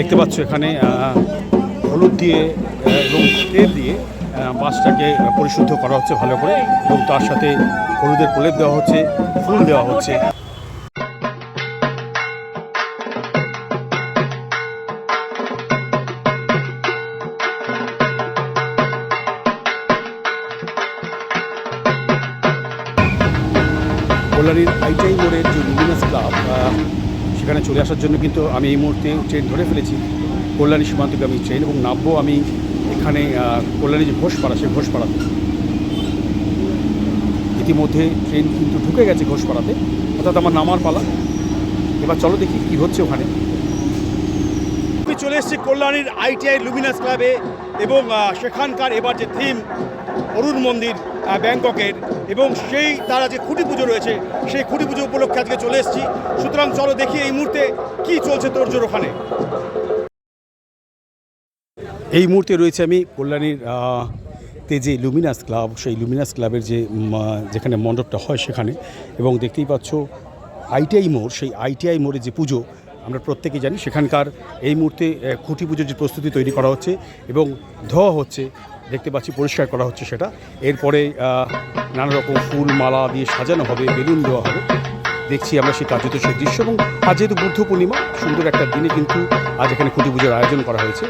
দেখতে পাচ্ছ এখানে হলুদ দিয়ে এবং তেল দিয়ে মাছটাকে পরিশুদ্ধ করা হচ্ছে ভালো করে, এবং তার সাথে হলুদের প্রলেপ দেওয়া হচ্ছে, ফুল দেওয়া হচ্ছে। কল্যাণীর আইটাই মোড়ের যে লুমিনাস ক্লাব সেখানে চলে আসার জন্য কিন্তু আমি এই মুহূর্তে ট্রেন ধরে ফেলেছি। কল্যাণী আমি ট্রেন এবং নামবো আমি এখানে কল্যাণী যে ঘোষপাড়া, সেই ঘোষপাড়াতে। ইতিমধ্যে ট্রেন কিন্তু ঢুকে গেছে ঘোষপাড়াতে। অর্থাৎ আমার নামার পালা। এবার চলো দেখি কি হচ্ছে ওখানে। চলে এসেছি কল্যাণীর আইটিআই লুমিনাস ক্লাবে এবং সেখানকার এবার যে থিম অরুণ মন্দির ব্যাংককের এবং সেই তারা যে খুঁটি পুজো রয়েছে, সেই খুঁটি পুজো উপলক্ষে আজকে চলে এসেছি। সুতরাং চলো দেখি এই মুহূর্তে কি চলছে তোর তোরজোর ওখানে। এই মুহূর্তে রয়েছে আমি কল্যাণীর তে যে লুমিনাস ক্লাব, সেই লুমিনাস ক্লাবের যে যেখানে মণ্ডপটা হয় সেখানে এবং দেখতেই পাচ্ছ, আইটিআই মোড়, সেই আইটিআই মোড়ে যে পুজো আমরা প্রত্যেকেই জানি সেখানকার এই মুহূর্তে খুঁটি পুজোর যে প্রস্তুতি তৈরি করা হচ্ছে এবং ধোয়া হচ্ছে, দেখতে পাচ্ছি পরিষ্কার করা হচ্ছে সেটা। এরপরে নানা রকম ফুল মালা দিয়ে সাজানো হবে, বেলুন দেওয়া হবে। দেখছি আমরা সেই কার্যত সেই দৃশ্য এবং আজ যেহেতু বুদ্ধ পূর্ণিমা। সুন্দর একটা দিনে কিন্তু আজ এখানে খুঁটি পুজোর আয়োজন করা হয়েছে।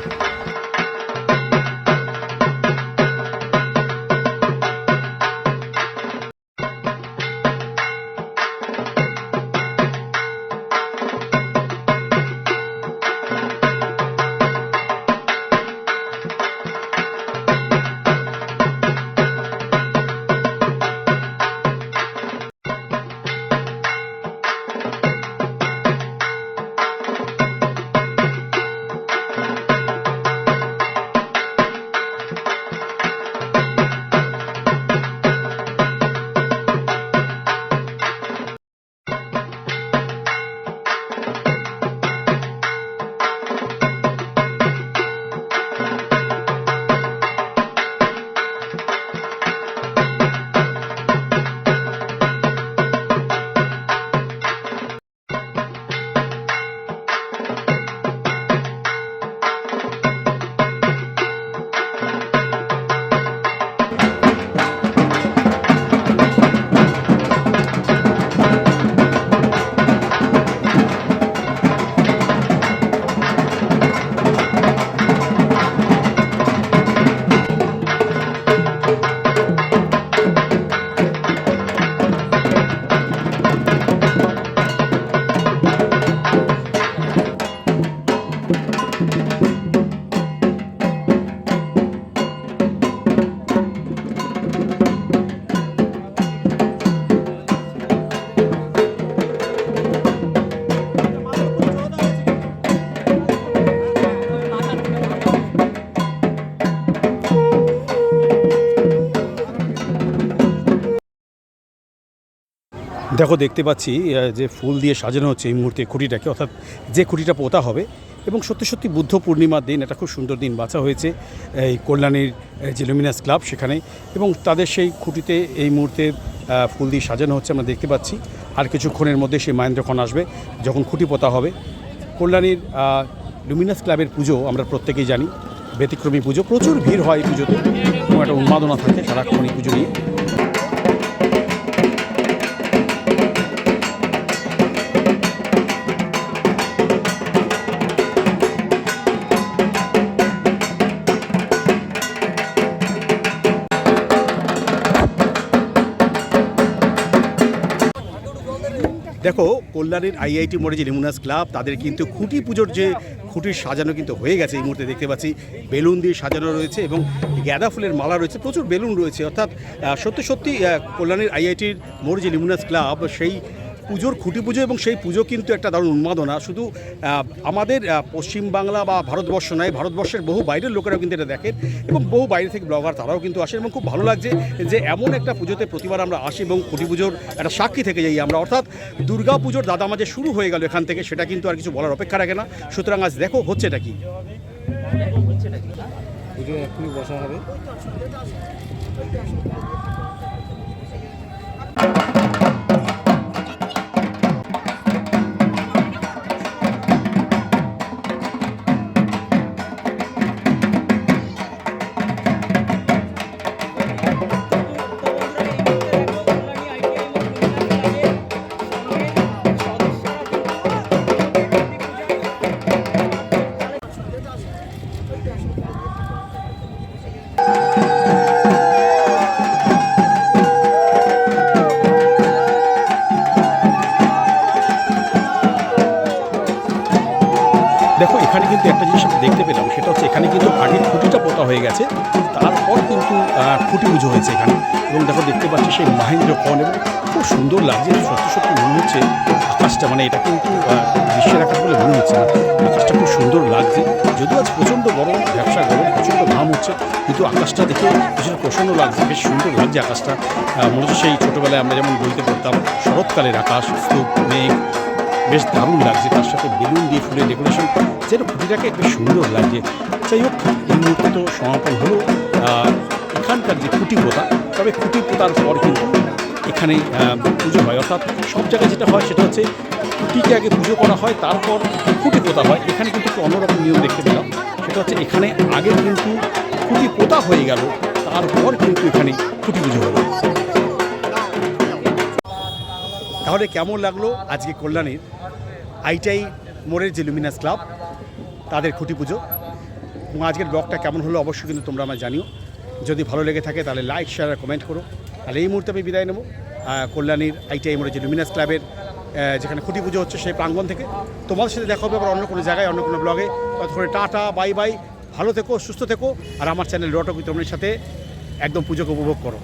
দেখো, দেখতে পাচ্ছি যে ফুল দিয়ে সাজানো হচ্ছে এই মুহূর্তে খুঁটিটাকে, অর্থাৎ যে খুঁটিটা পোতা হবে। এবং সত্যি সত্যি বুদ্ধ পূর্ণিমার দিন, একটা খুব সুন্দর দিন বাছা হয়েছে এই কল্যাণীর যে লুমিনাস ক্লাব সেখানে। এবং তাদের সেই খুঁটিতে এই মুহূর্তে ফুল দিয়ে সাজানো হচ্ছে, আমরা দেখতে পাচ্ছি। আর কিছুক্ষণের মধ্যে সেই মাহেন্দ্রক্ষণ আসবে, যখন খুঁটি পোতা হবে। কল্যাণীর লুমিনাস ক্লাবের পুজো আমরা প্রত্যেকেই জানি, ব্যতিক্রমী পুজো। প্রচুর ভিড় হয় এই পুজোতে, এবং একটা উন্মাদনা থাকে সারাক্ষণ এই পুজো নিয়ে। দেখো, কল্যাণের আইআইটি মোড়ে যে লিমুনাস ক্লাব, তাদের কিন্তু খুঁটি পুজোর যে খুঁটির সাজানো কিন্তু হয়ে গেছে এই মুহূর্তে দেখতে পাচ্ছি। বেলুন দিয়ে সাজানো রয়েছে এবং গ্যাদা ফুলের মালা রয়েছে, প্রচুর বেলুন রয়েছে। অর্থাৎ সত্যি সত্যি কল্যাণের আইআইটির মোড় যে লিমুনাস ক্লাব সেই পুজোর খুঁটি পুজো এবং সেই পুজো কিন্তু একটা দারুণ উন্মাদনা। শুধু আমাদের পশ্চিমবাংলা বা ভারতবর্ষ নয়, ভারতবর্ষের বহু বাইরের লোকেরাও কিন্তু এটা দেখেন এবং বহু বাইরে থেকে ব্লগার তারাও কিন্তু আসেন এবং খুব ভালো লাগছে যে এমন একটা পুজোতে প্রতিবার আমরা আসি এবং খুঁটি পুজোর একটা সাক্ষী থেকে যাই আমরা। অর্থাৎ দুর্গা পুজোর দাদা মাঝে শুরু হয়ে গেল এখান থেকে, সেটা কিন্তু আর কিছু বলার অপেক্ষা রাখে না। সুতরাং আজ দেখো, হচ্ছে এটা কি? বসা হবে। দেখো, এখানে কিন্তু একটা জিনিস আমরা দেখতে পেলাম, সেটা হচ্ছে এখানে কিন্তু আগে খুঁটিটা পোতা হয়ে গেছে, তারপর কিন্তু খুঁটি পুজো হয়েছে এখানে। এবং দেখো, দেখতে পাচ্ছি সেই মাহেন্দ্র খন এবং খুব সুন্দর লাগছে, সত্যি সত্যি মনে হচ্ছে আকাশটা মানে এটা কিন্তু গ্রীষ্মের আকাশ বলে মনে হচ্ছে না। আকাশটা খুব সুন্দর লাগছে, যদিও আজ প্রচণ্ড গরম, ব্যবসা গরম, প্রচণ্ড ঘাম হচ্ছে, কিন্তু আকাশটা দেখে ভীষণ প্রসন্ন লাগছে, বেশ সুন্দর লাগছে আকাশটা। মনে হচ্ছে সেই ছোটোবেলায় আমরা যেমন বলতে পারতাম, শরৎকালের আকাশ, স্তূপ, মেঘ বেশ দারুণ লাগছে। তার সাথে বেলুন দিয়ে ফুলের ডেকোরেশন যেন খুঁটিটাকে বেশ সুন্দর লাগছে। যাই হোক, এই মুহূর্তে তো সমাপন হলো। এখানকার যে খুঁটি পোতা, তবে খুঁটি পোতার পর কিন্তু এখানে পুজো হয়। অর্থাৎ সব জায়গায় যেটা হয়, সেটা হচ্ছে খুঁটিকে আগে পুজো করা হয়, তারপর খুঁটি পোতা হয়। এখানে কিন্তু একটু অন্যরকম নিয়ম দেখতে পেলাম। সেটা হচ্ছে এখানে আগে কিন্তু খুঁটি পোতা হয়ে গেল, তারপর কিন্তু এখানে খুঁটি পুজো হলো। তাহলে কেমন লাগল আজকে কল্যাণীর? আইটাই মোড়ের যে লুমিনাস ক্লাব তাদের খুঁটি পুজো। এবং আজকের ব্লগটা কেমন হলো অবশ্যই কিন্তু তোমরা আমার জানিও। যদি ভালো লেগে থাকে তাহলে লাইক শেয়ার আর কমেন্ট করো। তাহলে এই মুহূর্তে আমি বিদায় নেব। কল্যাণীর আইটিআই মোড়ের যে লুমিনাস ক্লাবের যেখানে খুঁটি পুজো হচ্ছে সেই প্রাঙ্গণ থেকে। তোমাদের সাথে দেখা হবে আবার অন্য কোনো জায়গায়, অন্য কোনো ব্লগে। ততক্ষণে টাটা বাই বাই ভালো থেকো, সুস্থ থেকো। আর আমার চ্যানেল রটক তোমাদের সাথে একদম পুজোকে উপভোগ করো।